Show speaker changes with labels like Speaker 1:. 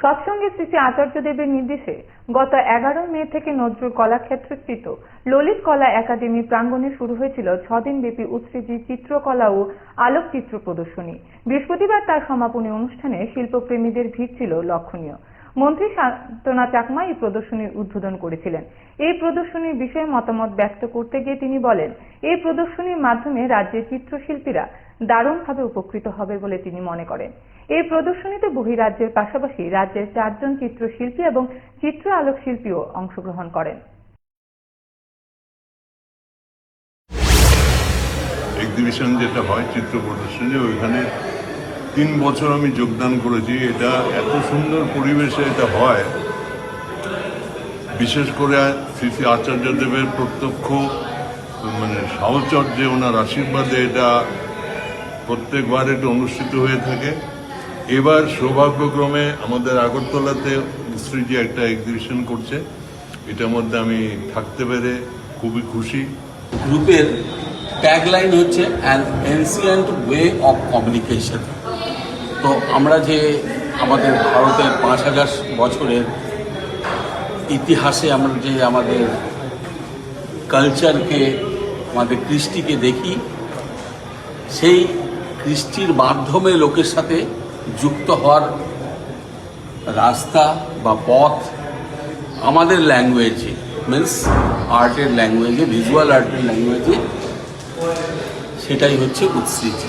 Speaker 1: সৎসঙ্গে শ্রী শ্রী আচার্যদেবের নির্দেশে গত এগারো মে থেকে নজরুল কলাক্ষেত্রস্থিত ললিত কলা একাডেমি প্রাঙ্গণে শুরু হয়েছিল ছদিন ব্যাপী উৎসৃজি চিত্রকলা ও আলোকচিত্র প্রদর্শনী। বৃহস্পতিবার তার সমাপনী অনুষ্ঠানে শিল্পপ্রেমীদের ভিড় ছিল লক্ষণীয়। মন্ত্রী শান্তনা চাকমা এই প্রদর্শনীর উদ্বোধন করেছিলেন। এই প্রদর্শনীর বিষয়ে মতামত ব্যক্ত করতে গিয়ে তিনি বলেন, এই প্রদর্শনীর মাধ্যমে রাজ্যের চিত্রশিল্পীরা দারুণভাবে উপকৃত হবে বলে তিনি মনে করেন। এই প্রদর্শনীতে বহিরাজ্যের পাশাপাশি রাজ্যের চারজন চিত্রশিল্পী এবং চিত্র আলোক শিল্পীও অংশগ্রহণ করেন।
Speaker 2: এক্সিবিশন যেটা হয় চিত্র প্রদর্শনী ওইখানে তিন বছর আমি যোগদান করেছি। এটা এত সুন্দর পরিবেশে এটা হয়। বিশেষ করে শ্রী শ্রী আচার্যদেবের প্রত্যক্ষ মানে সাহচর্যে ওনার আশীর্বাদে এটা প্রত্যেকবার এটা অনুষ্ঠিত হয়ে থাকে। এবার সৌভাগ্যক্রমে আমাদের আগরতলাতে শ্রীজি একটা এক্সিবিশন করছে, এটার মধ্যে আমি থাকতে পেরে খুবই খুশি।
Speaker 3: গ্রুপের ট্যাগলাইন হচ্ছে an ancient way of communication তো আমরা যে আমাদের ভারতের পাঁচ হাজার বছরের ইতিহাসে আমরা যে আমাদের কালচারকে আমাদের কৃষ্টিকে দেখি, সেই কৃষ্টির মাধ্যমে লোকের সাথে যুক্ত হওয়ার রাস্তা বা পথ আমাদের ল্যাঙ্গুয়েজে মিনস আর্টের ল্যাঙ্গুয়েজে ভিজুয়াল আর্টের ল্যাঙ্গুয়েজে, সেটাই হচ্ছে উৎসৃতি